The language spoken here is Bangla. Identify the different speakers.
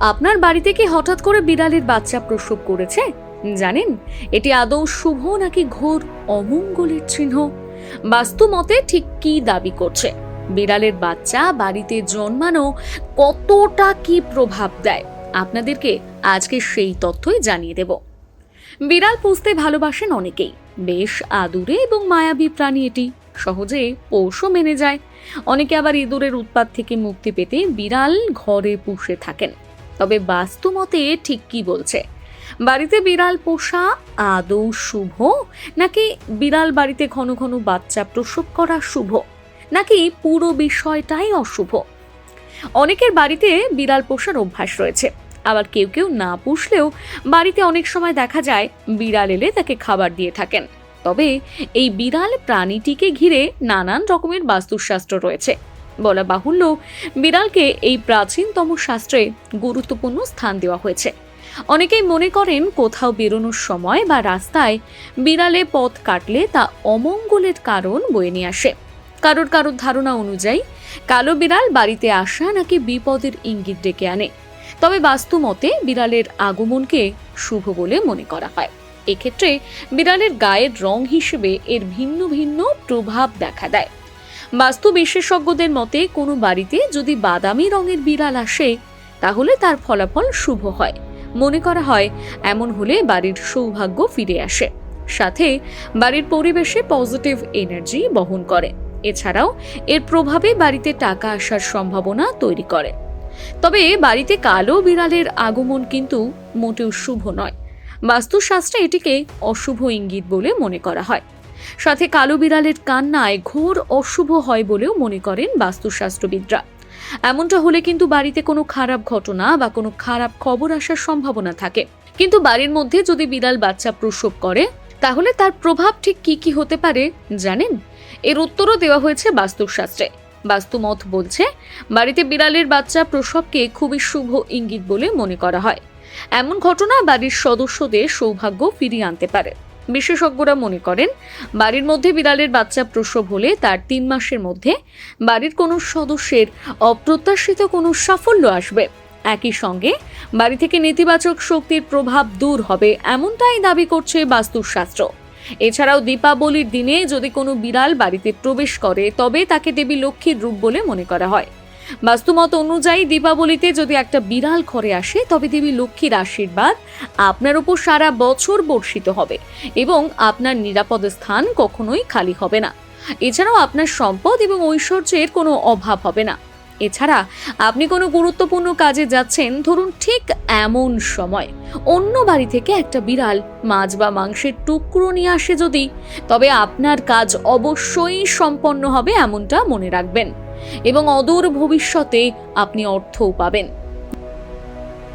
Speaker 1: আপনার বাড়িতে কি হঠাৎ করে বিড়ালের বাচ্চা প্রসব করেছে? জানেন, এটি আদৌ শুভ নাকি ঘোর অমঙ্গলের চিহ্ন? বাস্তু মতে ঠিক কি দাবি করছে? বিড়ালের বাচ্চা বাড়িতে জন্মানো কতটা কি প্রভাব দেয়? আপনাদেরকে আজকে সেই তথ্যই জানিয়ে দেব। বিড়াল পুষতে ভালোবাসেন অনেকেই। বেশ আদুরে এবং মায়াবী প্রাণী এটি। সহজে পোষও মেনে যায়। অনেকে আবার ইঁদুরের উৎপাত থেকে মুক্তি পেতে বিড়াল ঘরে পুষে থাকেন। তবে বাস্তু মতে ঠিক কি বলছে? বাড়িতে বিড়াল পোষা আদৌ শুভ? নাকি বিড়াল বাড়িতে ঘন ঘন বাচ্চা প্রসব করা শুভ? নাকি পুরো বিষয়টাই অশুভ? অনেকের বাড়িতে বিড়াল পোষার অভ্যাস রয়েছে। আবার কেউ কেউ না পুষলেও বাড়িতে অনেক সময় দেখা যায় বিড়াল এলে তাকে খাবার দিয়ে থাকেন। তবে এই বিড়াল প্রাণীটিকে ঘিরে নানান রকমের বাস্তুশাস্ত্র রয়েছে। বলা বাহুল্য, বিড়ালকে এই প্রাচীনতম শাস্ত্রে গুরুত্বপূর্ণ স্থান দেওয়া হয়েছে। অনেকেই মনে করেন কোথাও বেরোনোর সময় বা রাস্তায় বিড়ালে পথ কাটলে তা অমঙ্গলের কারণ বয়ে নিয়ে আসে। কারোর কারোর ধারণা অনুযায়ী, কালো বিড়াল বাড়িতে আসা নাকি বিপদের ইঙ্গিত ডেকে আনে। তবে বাস্তু মতে বিড়ালের আগমনকে শুভ বলে মনে করা হয়। এক্ষেত্রে বিড়ালের গায়ের রং হিসেবে এর ভিন্ন ভিন্ন প্রভাব দেখা দেয়। বাস্তু বিশেষজ্ঞদের মতে, কোনো বাড়িতে যদি বাদামি রঙের বিড়াল আসে, তাহলে তার ফলাফল শুভ হয়। মনে করা হয়, এমন হলে বাড়ির সৌভাগ্য ফিরে আসে। সাথে, বাড়ির পরিবেশে পজিটিভ এনার্জি বহন করে। এছাড়াও, এর প্রভাবে বাড়িতে টাকা আসার সম্ভাবনা তৈরি করে। তবে বাড়িতে কালো বিড়ালের আগমন কিন্তু মোটেও শুভ নয়। বাস্তুশাস্ত্রে এটিকে অশুভ ইঙ্গিত বলে মনে করা হয়। সাথে কালো বিড়ালের কান্নায় ঘোর অশুভ হয় বলেও মনে করেন বাস্তুশাস্ত্রবিদরা। এমনটা হলে কিন্তু বাড়িতে কোনো খারাপ ঘটনা বা কোনো খারাপ খবর আসার সম্ভাবনা থাকে। কিন্তু বাড়ির মধ্যে যদি বিড়াল বাচ্চা প্রসব করে, তাহলে তার প্রভাব ঠিক কি কি হতে পারে জানেন? এর উত্তরও দেওয়া হয়েছে বাস্তুশাস্ত্রে। বাস্তুমত বলছে, বাড়িতে বিড়ালের বাচ্চা প্রসবকে খুবই শুভ ইঙ্গিত বলে মনে করা হয়। এমন ঘটনা বাড়ির সদস্যদের সৌভাগ্য ফিরিয়ে আনতে পারে। বিশেষজ্ঞরা মনে করেন, বাড়ির মধ্যে বিড়ালের বাচ্চা প্রসব হলে তার তিন মাসের মধ্যে বাড়ির কোনো সদস্যের অপ্রত্যাশিত কোনো সাফল্য আসবে। একই সঙ্গে বাড়ি থেকে নেতিবাচক শক্তির প্রভাব দূর হবে এমনটাই দাবি করছে বাস্তুশাস্ত্র। এছাড়াও দীপাবলির দিনে যদি কোনো বিড়াল বাড়িতে প্রবেশ করে, তবে তাকে দেবী লক্ষ্মীর রূপ বলে মনে করা হয়। বাস্তুমত অনুযায়ী দীপাবলিতে যদি একটা বিড়াল ঘরে আসে, তবে দেবী লক্ষ্মীর আশীর্বাদ আপনার উপর সারা বছর বর্ষিত হবে এবং আপনার নিরাপদ স্থান কখনোই খালি হবে না। এছাড়াও আপনার সম্পদ এবং ঐশ্বর্যের কোনো অভাব হবে না। এছাড়া আপনি কোনো গুরুত্বপূর্ণ কাজে যাচ্ছেন, ধরুন ঠিক এমন সময় অন্য বাড়ি থেকে একটা বিড়াল মাছ বা মাংসের টুকরো নিয়ে আসে যদি, তবে আপনার কাজ অবশ্যই সম্পন্ন হবে এমনটা মনে রাখবেন। এবং অদূর ভবিষ্যতে আপনি অর্থও পাবেন।